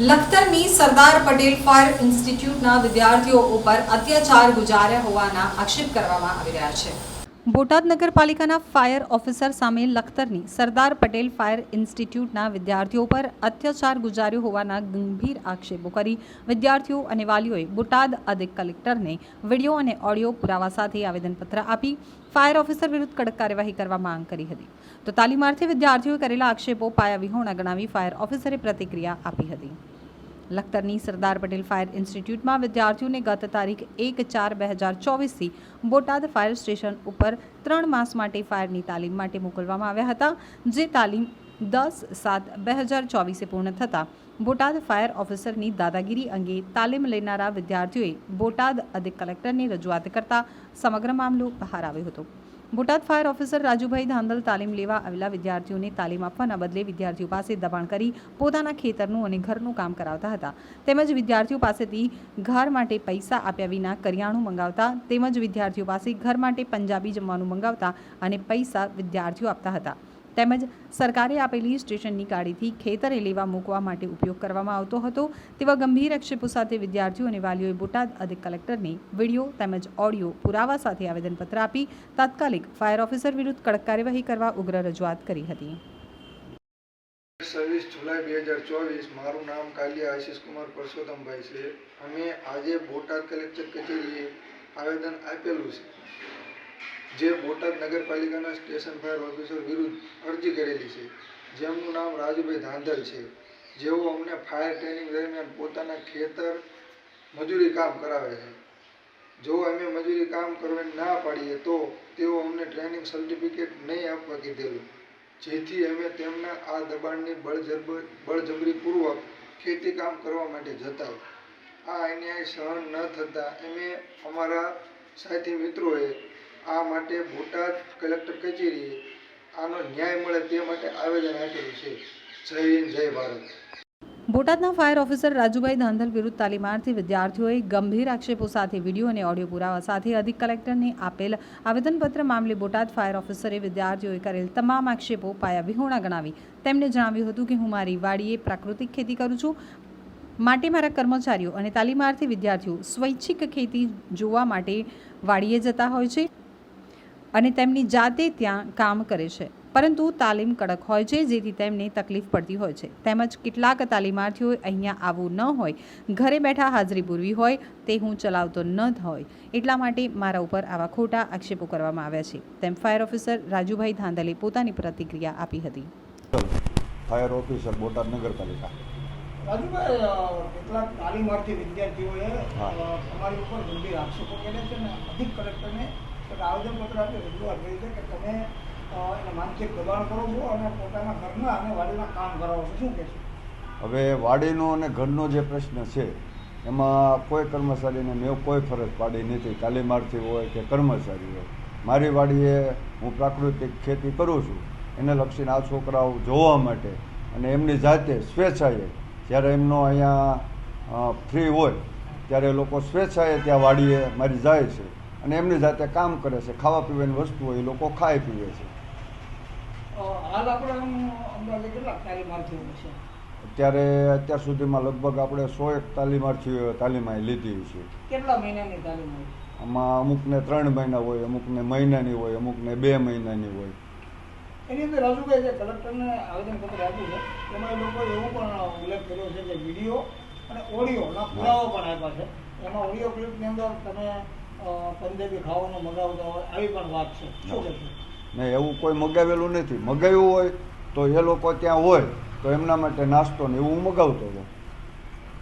લખતરની Sardar Patel fire ઇન્સ્ટિટ્યૂટના વિદ્યાર્થીઓ ઉપર અત્યાચાર ગુજાર્યા હોવાના આક્ષેપ કરવામાં આવી રહ્યા છે. બોટાદ નગરપાલિકાના ફાયર ઓફિસર સામે લખતરની સરદાર પટેલ ફાયર ઇન્સ્ટિટ્યૂટના વિદ્યાર્થીઓ પર અત્યાચાર ગુજાર્યો હોવાના ગંભીર આક્ષેપો કરી વિદ્યાર્થીઓ અને વાલીઓએ બોટાદ અધિક કલેક્ટરને વીડિયો અને ઓડિયો પુરાવા સાથે આવેદનપત્ર આપી ફાયર ઓફિસર વિરુદ્ધ કડક કાર્યવાહી કરવા માંગ કરી હતી. તો તાલીમાર્થી વિદ્યાર્થીઓએ કરેલા આક્ષેપો પાયાવિહોણા ગણાવી ફાયર ઓફિસરે પ્રતિક્રિયા આપી હતી. લખતરની સરદાર પટેલ ફાયર ઇન્સ્ટિટ્યૂટમાં વિદ્યાર્થીઓને ગત તારીખ એક ચાર બે હજાર ચોવીસથી બોટાદ ફાયર સ્ટેશન ઉપર ત્રણ માસ માટે ફાયરની તાલીમ માટે મોકલવામાં આવ્યા હતા, જે તાલીમ દસ સાત બે હજાર ચોવીસે પૂર્ણ થતાં બોટાદ ફાયર ઓફિસરની દાદાગીરી અંગે તાલીમ લેનારા વિદ્યાર્થીઓએ બોટાદ અધિક કલેક્ટરને રજૂઆત કરતા સમગ્ર મામલો બહાર આવ્યો હતો. બોટાદ ફાયર ઓફિસર રાજુભાઈ ધાંધલ તાલીમ લેવા આવેલા વિદ્યાર્થીઓને તાલીમ આપવાના બદલે વિદ્યાર્થીઓ પાસે દબાણ કરી પોતાના ખેતરનું અને ઘરનું કામ કરાવતા હતા. તેમજ વિદ્યાર્થીઓ પાસેથી ઘર માટે પૈસા આપ્યા વિના કરિયાણું મંગાવતા, તેમજ વિદ્યાર્થીઓ પાસે ઘર માટે પંજાબી જમવાનું મંગાવતા અને પૈસા વિદ્યાર્થીઓ આપતા હતા. તેમજ સરકારે આપેલી સ્ટેશનની ગાડીથી ખેતરે લેવા મૂકવા માટે ઉપયોગ કરવામાં આવતો હતો. તેવા ગંભીર આક્ષેપો સાથે વિદ્યાર્થીઓ અને વાલીઓએ બોટાદ અધિક કલેક્ટરને વીડિયો તેમજ ઓડિયો પુરાવા સાથે આવેદનપત્ર આપી તાત્કાલિક ફાયર ઓફિસર વિરુદ્ધ કડક કાર્યવાહી કરવા ઉગ્ર રજૂઆત કરી હતી. છવ્વીસ જુલાઈ બે હજાર ચોવીસ, મારું નામ કાલિયા આશીષ કુમાર પરસોત્તમભાઈ છે. અમે આજે બોટાદ કલેક્ટર કચેરીએ આવેદન આપેલું છે. જે બોટાદ નગરપાલિકાના સ્ટેશન ફાયર ઓફિસર વિરુદ્ધ અરજી કરેલી છે, જેમનું નામ રાજુભાઈ ધાંધલ છે. જેઓ અમને ફાયર ટ્રેનિંગ દરમિયાન પોતાના ખેતર મજૂરી કામ કરાવે છે. જો અમે મજૂરી કામ કરવાની ના પાડીએ તો તેઓ અમને ટ્રેનિંગ સર્ટિફિકેટ નહીં આપવા કીધેલું. જેથી અમે તેમના આ દબાણની બળજબ બળજબરીપૂર્વક ખેતી કામ કરવા માટે જતા આ અન્યાય સહન ન થતાં અમે અમારા સાથી મિત્રોએ આ માટે બોટાદ કલેક્ટર કચેરીએ આનો ન્યાય મળે તે માટે આવેદન આપેલું છે. જય હિન્દ, જય ભારત. બોટાદના ફાયર ઓફિસર રાજુભાઈ ધાંધલ વિરુદ્ધ તાલીમાર્થી વિદ્યાર્થીઓએ ગંભીર આક્ષેપો સાથે વીડિયો અને ઓડિયો પુરાવા સાથે અધિક કલેક્ટરને આપેલ આવેદનપત્ર મામલે બોટાદ ફાયર ઓફિસરે વિદ્યાર્થીઓએ કરેલ તમામ આક્ષેપો પાયા વિહોણા ગણાવી. તેમણે જણાવ્યું હતું કે હું મારી વાડીએ પ્રાકૃતિક ખેતી કરું છું, માટે મારા કર્મચારીઓ અને તાલીમાર્થી વિદ્યાર્થીઓ સ્વૈચ્છિક ખેતી જોવા માટે વાડીએ જતા હોય છે. અને તેમની જાતે ત્યાં કામ કરે છે. પરંતુ તાલીમ કડક હોય છે જેથી તેમને તકલીફ પડતી હોય છે. તેમજ કેટલાક તાલીમાર્થીઓ અહીંયા આવવું ન હોય. ઘરે બેઠા હાજરી પૂરવી હોય તે હું ચલાવતો ન હોય. એટલા માટે મારા ઉપર આવા ખોટા આક્ષેપો કરવામાં આવ્યા છે. તેમ ફાયર ઓફિસર રાજુભાઈ ધાંધલે પોતાની પ્રતિક્રિયા આપી હતી. ફાયર ઓફિસર બોટાદ નગરપાલિકા. રાજુભાઈ કેટલાક તાલીમાર્થી વિદ્યાર્થીઓએ અમારી ઉપર ગંભીર આક્ષેપો કર્યા છે અને અધિક કલેક્ટરને એક આવેદનપત્ર આપી રજૂઆત કરી છે કે તમે એને માનસિક દબાણ કરો છો અને પોતાના ઘરના અને વાડીના કામ કરાવો છો. શું કહેશો? હવે વાડીનો અને ઘરનો જે પ્રશ્ન છે, એમાં કોઈ કર્મચારીને મેં કોઈ ફરજ પાડી નથી. તાલીમાર્થી હોય કે કર્મચારી હોય. મારી વાડીએ હું પ્રાકૃતિક ખેતી કરું છું. એને લક્ષીને આ છોકરાઓ જોવા માટે અને એમની જાતે સ્વેચ્છાએ જ્યારે એમનો અહીંયા ફ્રી હોય, ત્યારે લોકો સ્વેચ્છાએ ત્યાં વાડીએ મારી જાય છે. અને એમની જાતે કામ કરે છે ખાવા પીવાની વસ્તુઓ એ લોકો ખાઈ પીવે છે. અત્યારે અત્યાર સુધીમાં લગભગ આપણે સો એક તાલીમાર્થીઓ તાલીમ લીધી છે. કેટલા મહિનાની તાલીમ આમાં અમુકને ત્રણ મહિના હોય અમુકને મહિનાની હોય અમુકને બે મહિનાની હોય. એની અંદર રાજુભાઈ જે કલેક્ટરને આવેદનપત્ર આપ્યું છે. એમાં લોકો એવું પણ ઉલ્લેખ કર્યો છે કે વીડિયો અને ઓડિયોના પુરાવા પણ આપ્યા છે. એમાં ઓડિયો ક્લિપની અંદર તમે પંજાબી ખાવાનું મગાવતા હોય આવી પણ વાત છે. ને. એવું કોઈ મગાવેલું નથી. મગાવ્યું હોય તો એ લોકો ત્યાં હોય તો એમના માટે નાસ્તો ને એવું મગાવતો હતો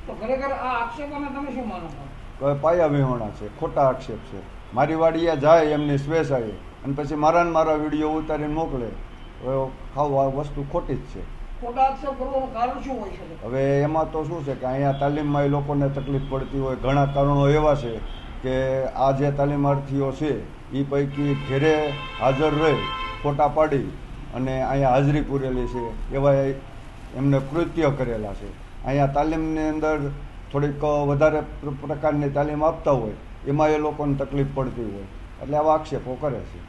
તો ખરેખર આ આક્ષેપોને તમે શું માનો છો? પાયા વિહોણા છે ખોટા આક્ષેપ છે. મારી વાડીએ જાય એમની સ્વેચ્છાએ અને પછી મારા ને મારા વીડિયો ઉતારીને મોકલે. ખાવ આ વસ્તુ ખોટી જ છે. હવે એમાં તો શું છે કે અહીંયા તાલીમમાં એ લોકોને તકલીફ પડતી હોય ઘણા કારણો એવા છે. કે આ જે તાલીમાર્થીઓ છે એ પૈકી ઘેરે હાજર રહી, ફોટા પાડી અને અહીંયા હાજરી પૂરેલી છે, એવા એમને કૃત્ય કરેલા છે. અહીંયા તાલીમની અંદર થોડીક વધારે પ્રકારની તાલીમ આપતા હોય, એમાં એ લોકોને તકલીફ પડતી હોય, એટલે આવા આક્ષેપો કરે છે.